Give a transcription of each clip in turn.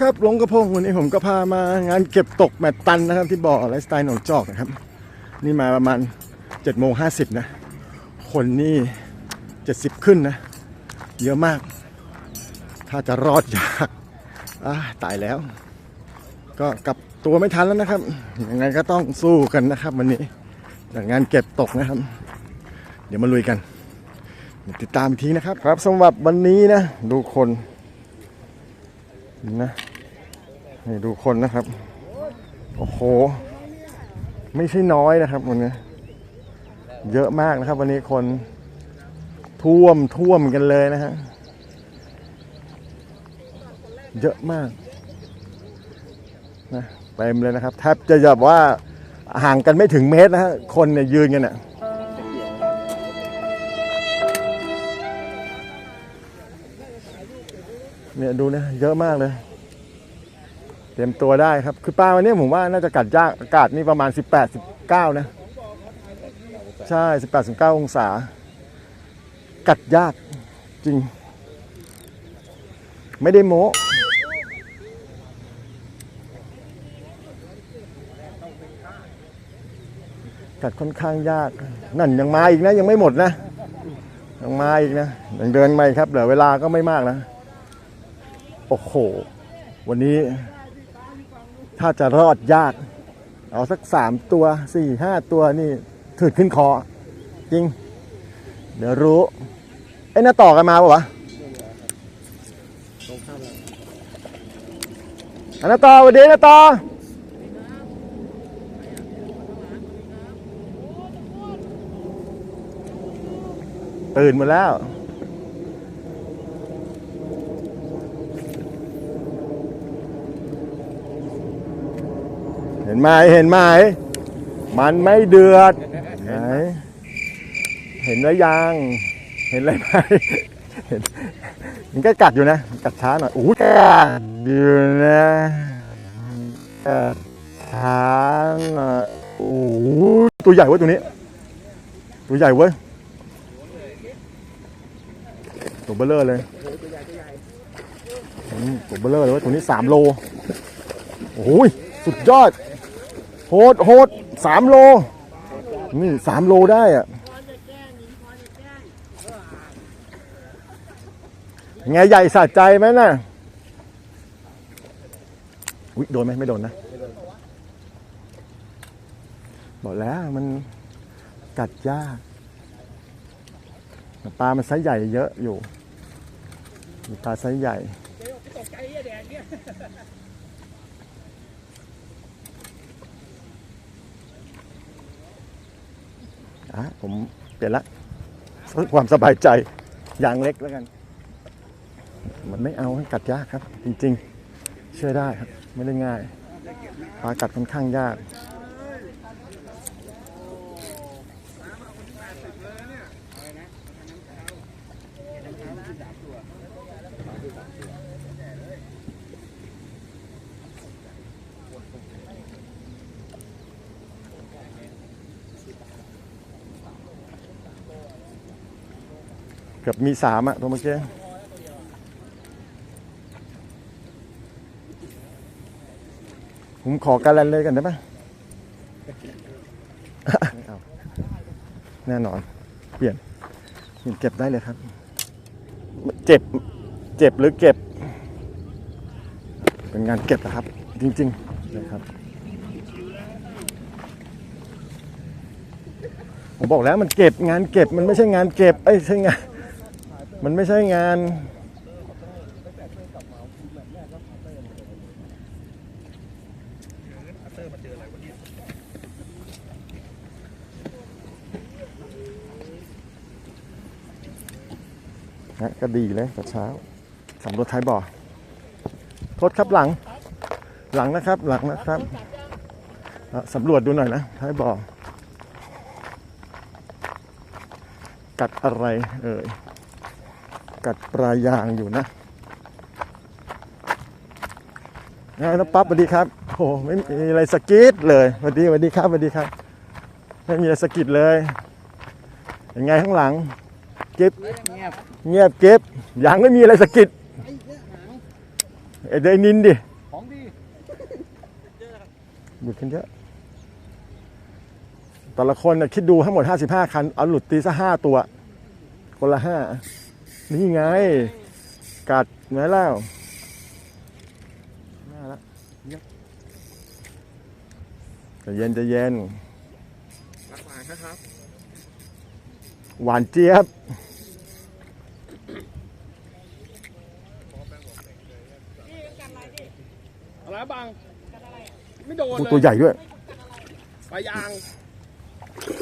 ครับหลงกระพงวันนี้ผมก็พามางานเก็บตกแมตตันนะครับ ที่บ่อไลฟ์สไตล์หนองจอกนะครับ นี่มาประมาณ7จ็ดโมงห้าสิบนะ คนนี่เจ็ดสิบขึ้นนะ เยอะมาก ถ้าจะรอดยากอ่าตายแล้ว ก็กลับตัวไม่ทันแล้วนะครับยังไงก็ต้องสู้กันนะครับ วันนี้จากงานเก็บตกนะครับ เดี๋ยวมาลุยกัน ติดตามอีกทีนะครับครับสำหรับวันนี้นะ ดูคน นะนี่ดูคนนะครับ โอ้โห ไม่ใช่น้อยนะครับวันนี้ เยอะมากนะครับ วันนี้คนท่วมท่วมกันเลยนะฮะ เยอะมากนะเต็มเลยนะครับแทบจะแบบว่าห่างกันไม่ถึงเมตรนะฮะ คนเนี่ยยืนกันเนี่ย เนี่ยดูนะเยอะมากเลย เตรียมตัวได้ครับ คือปลาวันนี้ผมว่าน่าจะกัดยากอากาศนี่ประมาณ 18 19 นะ ใช่ 18 19 องศา กัดยากจริง ไม่ได้โม้กัดค่อนข้างยาก นั่นยังมาอีกนะ ยังไม่หมดนะยังมาอีกนะยังเดินมาอีกครับเหลือเวลาก็ไม่มากนะ โอ้โห วันนี้ ถ้าจะรอดยาก เอาสักสามตัวสี่ห้าตัวนี่ถืดขึ้นคอ จริง เดี๋ยวรู้ ไอ้หน้าต่อกันมาปะวะอันนาต่อวัสดีนาต่อตื่นมาแล้ว เห็นไหมเห็นไหมมันไม่เดือดไหนเห็นแล้วยัง เห็นอะไรไหมเห็นมันก็กัดอยู่นะ กัดช้าหน่อยโอ้ยกัดอยู่นะกัดช้าหน่อยโอ้โหตัวใหญ่เว้ยตัวนี้ ตัวใหญ่เว้ยตัวเบลเลอร์เลยอืมตัวเบลเลอร์เลยเว้ยตัวนี้สามโลโอ้ยสุดยอดโหดโหดสามโล นี่สามโลได้อะไงใหญ่สะใจไหมน่ะอุ๊ยโดนไหมไม่โดนนะ บอกแล้วมันกัดยากปลามันไซส์ใหญ่เยอะอยู่ปลาไซส์ใหญ่ อะผมเปลี่ยนละเพื่อความสบายใจอย่างเล็กแล้วกัน มันไม่เอาให้กัดยากครับ จริงๆ เชื่อได้ครับ ไม่ได้ง่ายปลากัดค่อนข้างยาก เกือบมีสามอะตัวเมื่อกี้ผมขอการันเลยกันได้ไหมแน่นอน เปลี่ยนเปลี่ยนเก็บได้เลยครับ เจ็บ เจ็บหรือเก็บ เป็นงานเก็บนะครับ จริงๆนะครับ ผมบอกแล้วมันเก็บงานเก็บมันไม่ใช่งานเก็บเอ้ใช่งาน มันไม่ใช่งานนะก็ดีเลยแต่เช้าสำรวจท้ายบ่อโทษครับหลัง หลังนะครับ หลังนะครับสำรวจดูหน่อยนะท้ายบ่อกัดอะไรเอ่ย กัดปลายางอยู่นะไงน้องปั๊บสวัสดีครับโอ้ไม่มีอะไรสกิดเลยสวัสดีสวัสดีครับสวัสดีครับ ไม่มีอะไรสกิดเลยยังไงข้างหลังเก็บเงียบเงียบเก็บยังไม่มีอะไรสกิดไอ้เดนินดิของดีหลุดกันเยอะแต่ละคนนะคิดดูทั้งหมด 55 คัน เอาหลุดตีซะห้าตัว คนละห้า นี่ไง กัดไงแล้วน่าละใจะเย็นใจะเย็นรักหมายนะครับ หวานเจี๊ยบอะไรบังไม่โดนโอ้เลยตัวใหญ่ด้วยปลายาง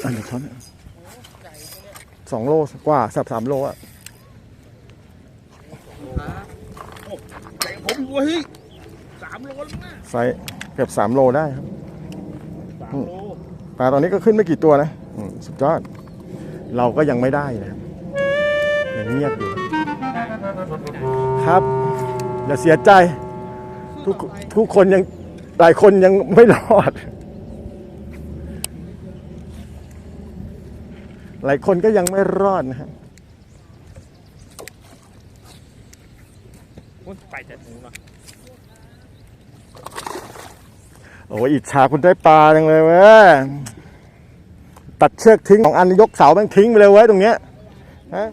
อันนี้ช้อนสองโลกว่าสับสามโลอะ ต่ผมเว้ยสามโลแล้วนะไซส์เกือบสามโลได้ครับ สามโลปลาตอนนี้ก็ขึ้นไม่กี่ตัวนะอืมสุดยอด เราก็ยังไม่ได้นะครับยังเงียบอยู่ครับ อย่าเสียใจ ทุกทุกคนยังหลายคนยังไม่รอด หลายคนก็ยังไม่รอดนะฮะ มันไปแต่ถุงนะโอ้ยอิจฉาคุณได้ปลาจังเลยเว้ยตัดเชือกทิ้งสองอันยกเสาแม่งทิ้งไปเลยเว้ยตรงเนี้ยฮะ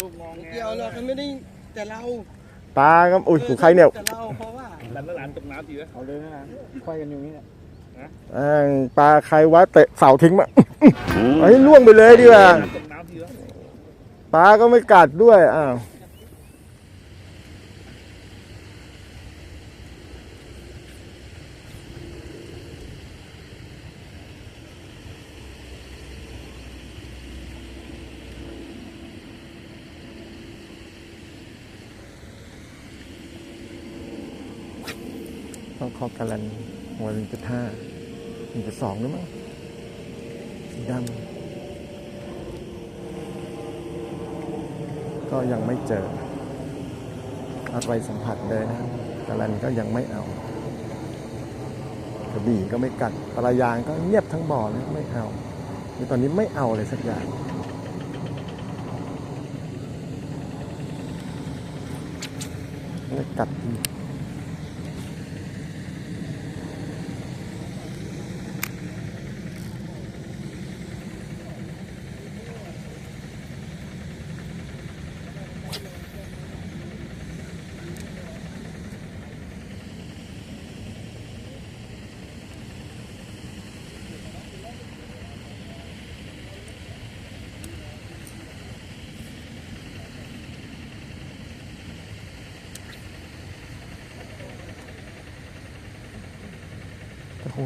ลูกงองแงเกี่ยวหรอกมันไม่ได้แต่เราปลาก็อุ้ยของใครเนี่ยแต่เราเพราะว่าหลานหลานตกน้ำดีไหมเอาเลยนะควายกันอยู่นี่แหละแม่งปลาใครวะเตะเสาทิ้งมาเฮ้ยล่วงไปเลยดีกว่าตกน้ำดีวะปลาก็ไม่กัดด้วยอ้าว ต้องคอการันหัวหนึ่งจุดห้าหนึ่งจุดสองหรือมั้งสีดำก็ยังไม่เจออะไรสัมผัสเลยนะกาลันก็ยังไม่เอากระบี่ก็ไม่กัดปลายางก็เงียบทั้งบ่อเลยไม่เอาตอนนี้ไม่เอาเลยสักอย่างไม่กัด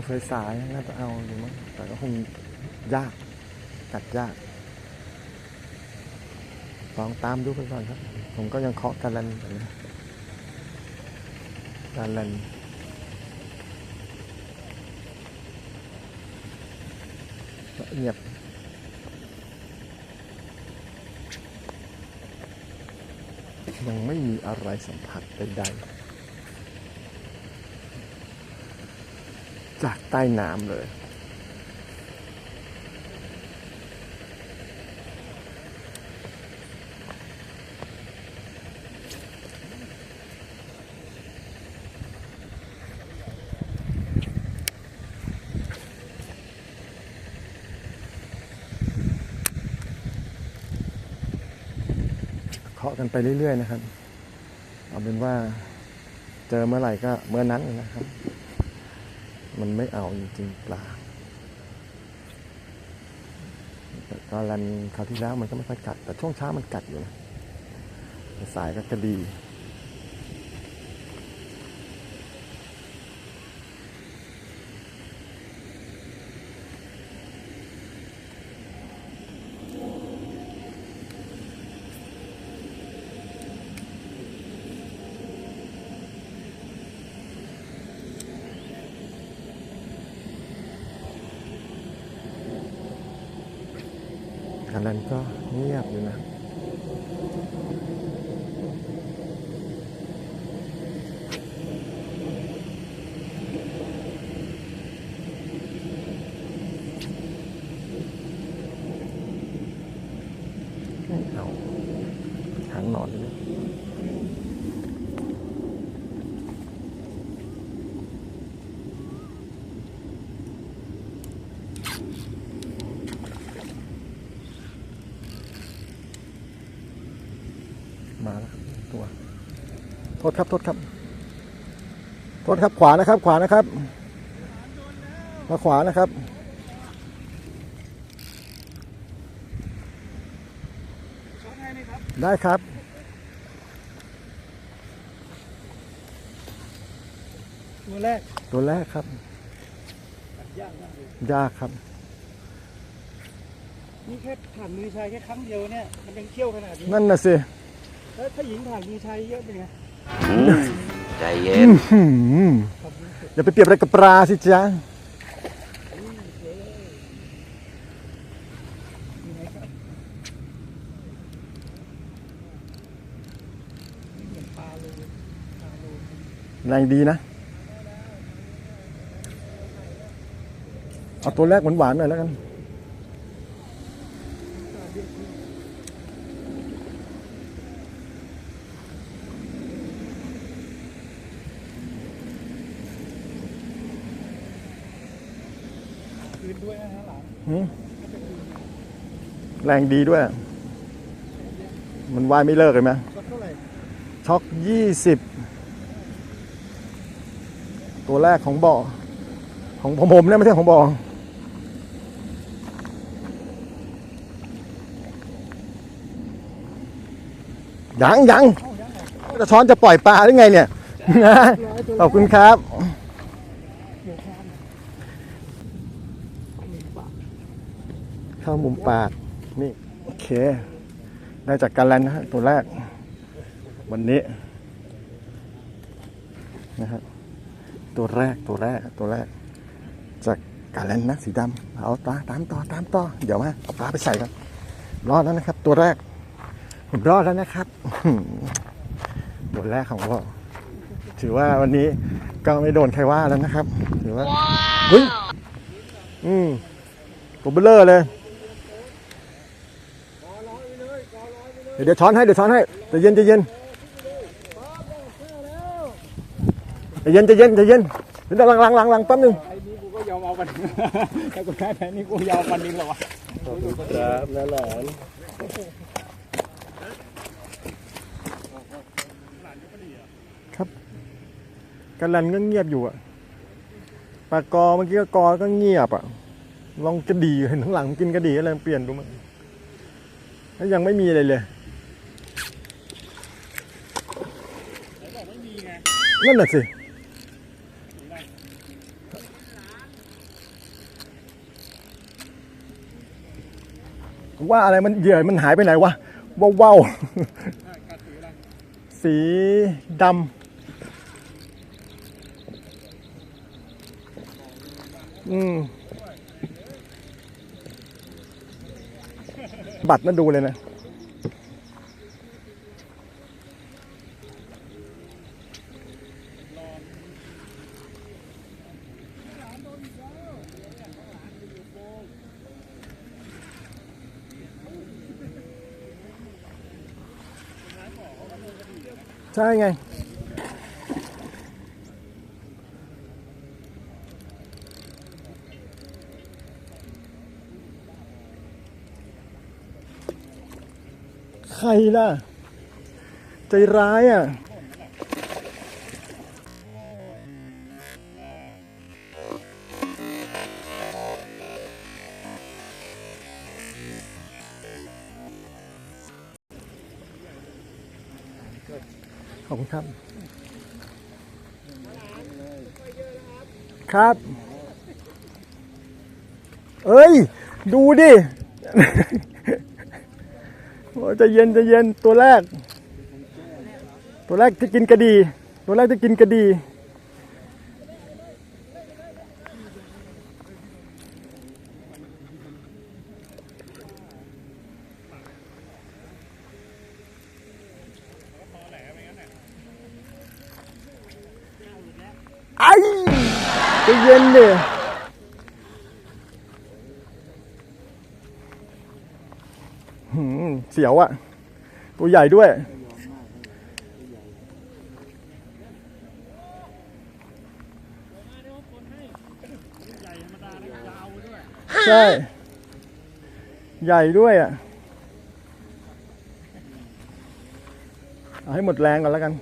สสายๆน่าจะเอาอยู่มั้งแต่ก็คงยากกัดยากลองตามดูไปก่อนครับ ผมก็ยังเคาะการันอยู่นะการันเงียบยังไม่มีอะไรสัมผัสใดๆ จากใต้น้ำเลยเคาะกันไปเรื่อย ๆ นะครับ เอาเป็นว่าเจอเมื่อไหร่ก็เมื่อนั้นนะครับ มันไม่เอาจริงๆปลาตอนรันคราวที่แล้วมันก็ไม่ค่อยกัด แต่ช่วงเช้ามันกัดอยู่นะสายก็กระดี อั นนั้นก็เงียบอยู่นะ ไม่เอาหางหนอนเลย โทษครับ โทษครับ โทษครับ ขวานะครับ ขวานะครับ มาขวานะครับช้อนให้ไหมครับได้ครับตัวแรก ตัวแรกครับยากมากเลยยากครับ นี่แค่ผ่านมือชายแค่ครั้งเดียวเนี่ย มันยังเขี้ยวขนาดนี้ นั่นน่ะสิ แล้วถ้าหญิงผ่านมือชายเยอะเป็นไงใจเย็นหืมอย่าไปเปรียบอะไรกับปลาสิจ๊ะแรงดีนะ เอาตัวแรกหวานๆหน่อยแล้วกันคืนด้วยนะฮะหลัง หืม แรงดีด้วย มันว่ายไม่เลิกเลยไหมก็เท่าไหร่ช็อกยี่สิบตัวแรกของบ่อ ของของผมเนี่ยไม่ใช่ของบ่อยังยังจะช้อนจะปล่อยปลาหรือไงเนี่ย ขอบคุณครับ เข้ามุมปาก นี่ โอเค ได้จากการแลนนะฮะตัวแรก วันนี้ นะครับ ตัวแรกตัวแรกตัวแรก จากการแลนนะสีดำเอาตาตามต่อตามต่อเดี๋ยวมาเอาปลาไปใส่กันรอดแล้วนะครับ ตัวแรก ผมรอดแล้วนะครับตัวแรกของเราถือว่าวันนี้ก็ไม่โดนใครว่าแล้วนะครับ ถือว่าเฮ้ยอืมตัวเบลเลอร์เลย เดี๋ยวเดี๋ยวช้อนให้เดี๋ยวช้อนให้ใจะเย็นใจะเย็นใจะเย็นใจะเย็นใจะเย็นเดี๋ยวลังลังลังลังแป๊บนึงไอ้นี้กูก็ยอมเอาปันถ้ากูได้แพ้นี่กูยอมปันดินหรอวะครับนั่นแหละครับกันลันก็เงียบอยู่อะปากกอเมื่อกี้ก็กอก็เงียบอะลองกระดีเห็นข้างหลังกินกระดีอะไรเปลี่ยนดูมั้งแล้วยังไม่มีอะไรเลย นั่นแหละสิว่าอะไรมันเหยื่อมันหายไปไหนวะว้าวว้าวสีดำอืมบัตรนั่นดูเลยนะ ใช่ไง ใครล่ะ ใจร้ายอะ ขอบคุณครับ ครับ เอ้ย ดูดิจะเย็นจะเย็นตัวแรก ตัวแรกจะกินกระดี ตัวแรกจะกินกระดี ไอ้ใจะเย็นดิหืม เสียวอะตัวใหญ่ด้วย ใช่ ใหญ่ด้วยอะเอาให้หมดแรงก่อนแล้วกัน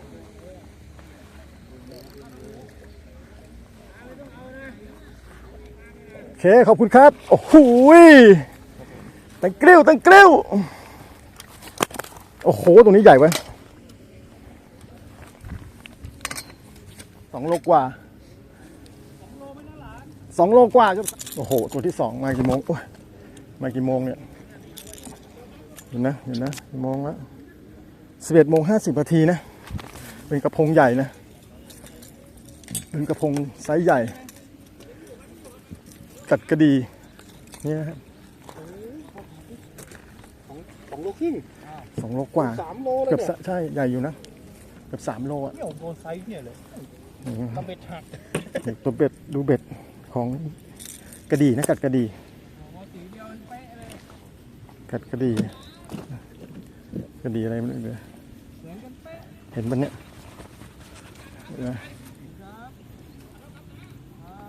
โอเค ขอบคุณครับ โอ้โห ตังกริ้วตังกริ้วโอ้โห ตรงนี้ใหญ่ไว้ยสองโลกว่าสองโลกว่าครับโอ้โห ตัวที่สองมากี่โมงโอ้ยมากี่โมงเนี่ยเห็นนะเห็นนะกี่โมงแล้วสิบเอ็ดโมงห้าสิบนาทีนะ เป็นกระพงใหญ่นะเป็นกระพงไซส์ใหญ่กัดกระดีนี่นะครับ สองโล ครึ่งสองโลกว่าสามโลเลยเกือบเนี่ยสะใช่ใหญ่อยู่นะเกือบสามโลอะเนี่ยผมโดนไซส์เนี่ยเลยอืมทำเบ็ดหักตัวเบ็ดดูเบ็ดของกระดีนะกัดกระดีกัดกระดีกระดีอะไรไม่รู้เลยเห็นปะเนี่ยเห็นไหม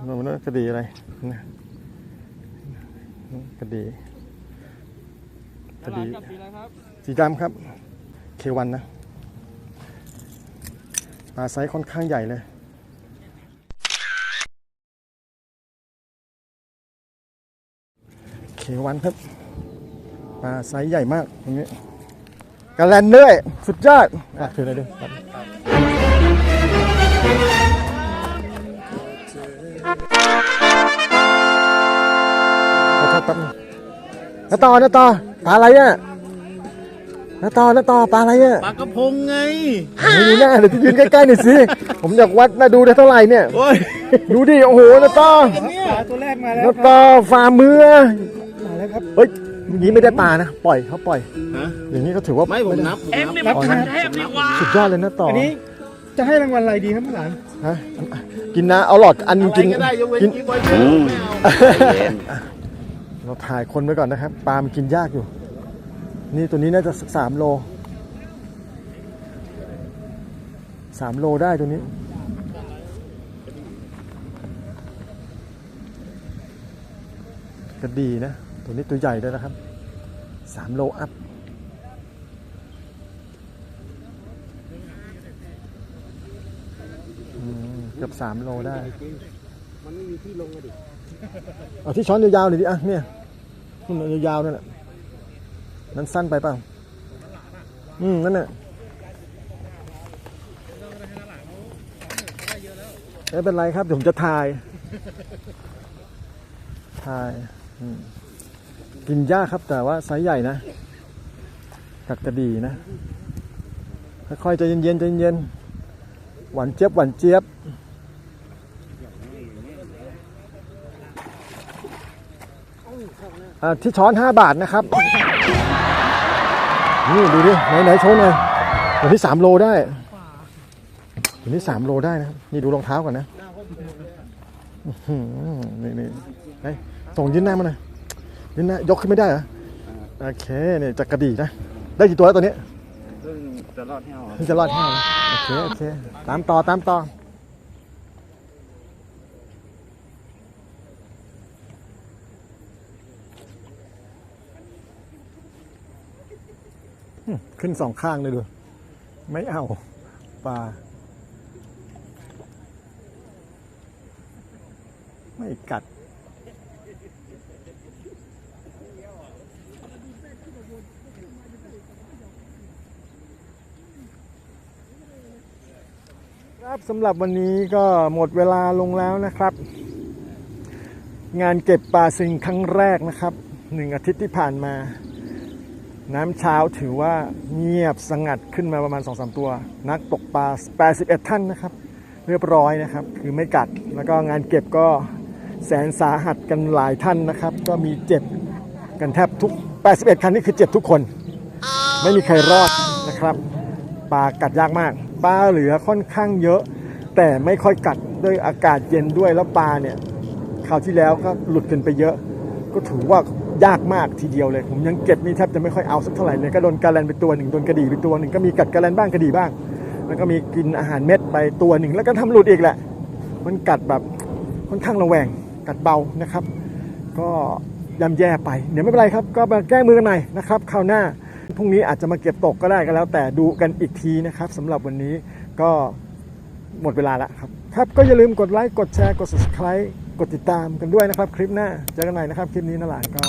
เราไม่รู้กระดีอะไรนะกระดี กระดีกับปีอะไรครับสีดำครับเควันนะปลาไซส์ค่อนข้างใหญ่เลยเควันครับปลาไซส์ใหญ่มากตรงนี้กระแลนด้วยสุดยอดอะถือเลยด้วยครับขอโทษแป๊บนึงน้าต่อน้าต่อ ปลาอะไรอะน้าต่อน้าต่อปลาอะไรอะปลากระพงไงไม่ดูหน้าเดี๋ยวจะยืนใกล้ๆหน่อยสิ ผมอยากวัดนะดูได้เท่าไหร่เนี่ย โอ้ยดูดิ โอ้โหน้าต่อปลาตัวแรกมาแล้วน้าต่อฝ่ามือมาแล้วครับ เฮ้ยอย่างนี้ไม่ได้ปลานะ ปล่อยเขาปล่อยฮะอย่างนี้ก็ถือว่าไม่ผมด้นับผมเอ็มนับนี่มันคันเทพนี่ว่าสุดยอดเลยนะต่ออันนี้จะให้รางวัลอะไรดีครับหลานฮะกินนะเอาหลอดอันอะไรกินก็ได้ยกเว้นกินกิ๊บไว้อืมไม่เอาใจเย็นเราถ่ายคนไว้ก่อนนะครับ ปลามันกินยากอยู่ นี่ตัวนี้น่าจะสักสามโลสามโลได้ตัวนี้ ก็ดีนะ ตัวนี้ตัวใหญ่ด้วยนะครับสามโลอัพอืมเกือบสามโลได้ มันไม่มีที่ลงอะดิ เอาที่ช้อนยาวๆหน่อยดิอะเนี่ยนุ่นยาวๆนั่นแหละ นั้นสั้นไปเปล่าอืม นั่นแหละไม่เป็นไรครับเดี๋ยวผมจะถ่าย ถ่ายอืมกินยากครับแต่ว่าไซส์ใหญ่นะกักระดีนะ ค่อยๆใจเย็นๆใจเย็นๆหวานเจี๊ยบหวานเจี๊ยบอ่าที่ช้อน 5 บาทนะครับ นี่ดูดิไหนไหนโชว์หน่อยตัวนี้3โลได้ตัวนี้3โลได้นะครับนี่ดูรองเท้าก่อนนะอื้อหือนี่นี่ไอ้ส่งยืนหน้ามาหน่อยยืนหน้ายกขึ้นไม่ได้เหรอโอเคเนี่ยจากกระดี่นะได้กี่ตัวแล้วตัวนี้จะรอดแห้วนี่จะรอดแห้วนะโอเคโอเคตามต่อตามต่อ ขึ้นสองข้างเลยดู ไม่เอาปลา ไม่กัด ครับสำหรับวันนี้ก็หมดเวลาลงแล้วนะครับ งานเก็บปลาซิงครั้งแรกนะครับหนึ่งอาทิตย์ที่ผ่านมา น้ำเช้าถือว่าเงียบสงัดขึ้นมาประมาณ 2-3 ตัว นักตกปลา 81 ท่านนะครับ เรียบร้อยนะครับ คือไม่กัดแล้วก็งานเก็บก็แสนสาหัสกันหลายท่านนะครับ ก็มีเจ็บกันแทบทุก 81 คันนี่คือเจ็บทุกคน ไม่มีใครรอดนะครับปลากัดยากมากปลาเหลือค่อนข้างเยอะ แต่ไม่ค่อยกัดด้วยอากาศเย็นด้วยแล้วปลาเนี่ยคราวที่แล้วก็หลุดกันไปเยอะ ก็ถือว่า ยากมากทีเดียวเลย ผมยังเก็บนี่แทบจะไม่ค่อยเอาสักเท่าไหร่เลยก็โดนกาแลนไปตัวหนึ่งโดนกระดี่ไปตัวหนึ่งก็มีกัดกาแลนบ้างกระดี่บ้าง แล้วก็มีกินอาหารเม็ดไปตัวหนึ่งแล้วก็ทำหลุดอีกแหละ มันกัดแบบค่อนข้างระแวงกัดเบานะครับ ก็ยำแย่ไปเดี๋ยวไม่เป็นไรครับ ก็มาแก้มือกันใหม่นะครับคราวหน้าพรุ่งนี้อาจจะมาเก็บตกก็ได้ก็แล้ว แต่ดูกันอีกทีนะครับสำหรับวันนี้ก็หมดเวลาแล้วครับครับก็อย่าลืมกดไลค์กดแชร์กด subscribe กดติดตามกันด้วยนะครับ คลิปหน้าเจอกันใหม่นะครับ คลิปนี้นะหลานก็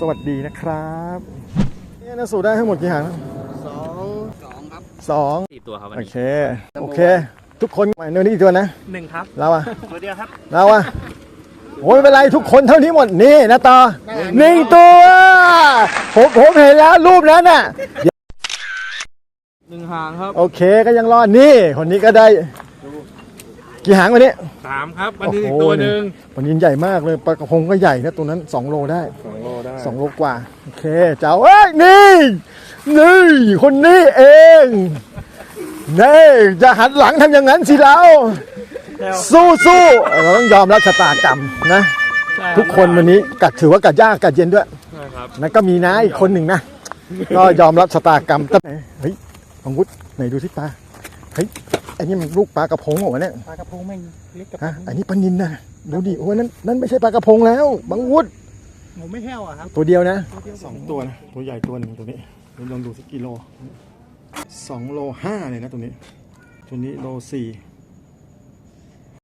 สวัสดีนะครับนี่นะสูได้ทั้งหมดกี่หางสองสองครับสองสี่ตัวครับวันโอนี้เค โอเค ทุกคนใหม่เนื้อนี่อีกตัวนะหนึ่งครับเราอะตัวเดียวครับเราอะโอ้ยไม่เป็นไรทุกคนเท่านี้หมดนี่นะต่อหนึ่งตัวผมผมเห็นแล้วรูปนั้นน่ะ หนึ่งหางครับ โอเคก็ยังรอดนี่คนนี้ก็ได้ กี่หางวันนี้ สามครับ วันนี้อีกโอ้โหตัวหนึ่งวันนี้ใหญ่มากเลยปลากระพงก็ใหญ่นะตัวนั้น 2 โลได้สองโลได้2โลกว่า โอเค เจ้าเอ้ยนี่นี่คนนี้เองนี่จะหันหลังทำอย่างนั้นสิเราสู้สู้เราต้องยอมรับชะตากรรมนะ ทุกคนวันนี้กัดถือว่ากัดยากกัดเย็นด้วยใช่ครับนั่นก็มีนะอีกคนหนึ่งนะ ก็ยอมรับชะตากรรมตั้งแต่เฮ้ยบังวุฒไหนดูที่ปลาเฮ้ย อันนี้มันลูกปลากระพงเหรอวะเนี่ยปลากระพงแม่งเล็กกับฮะอันนี้ปลานินนะดูดิโอ้ยนั่นนั่นไม่ใช่ปลากระพงแล้วบังวุฒหมูไม่แห้วอะครับตัวเดียวนะสองตัวนะตัวใหญ่ตัวหนึ่งตัวนี้ลองดูสักกิโลสองโลห้าเลยนะตัวนี้ ตัวนี้โลสี่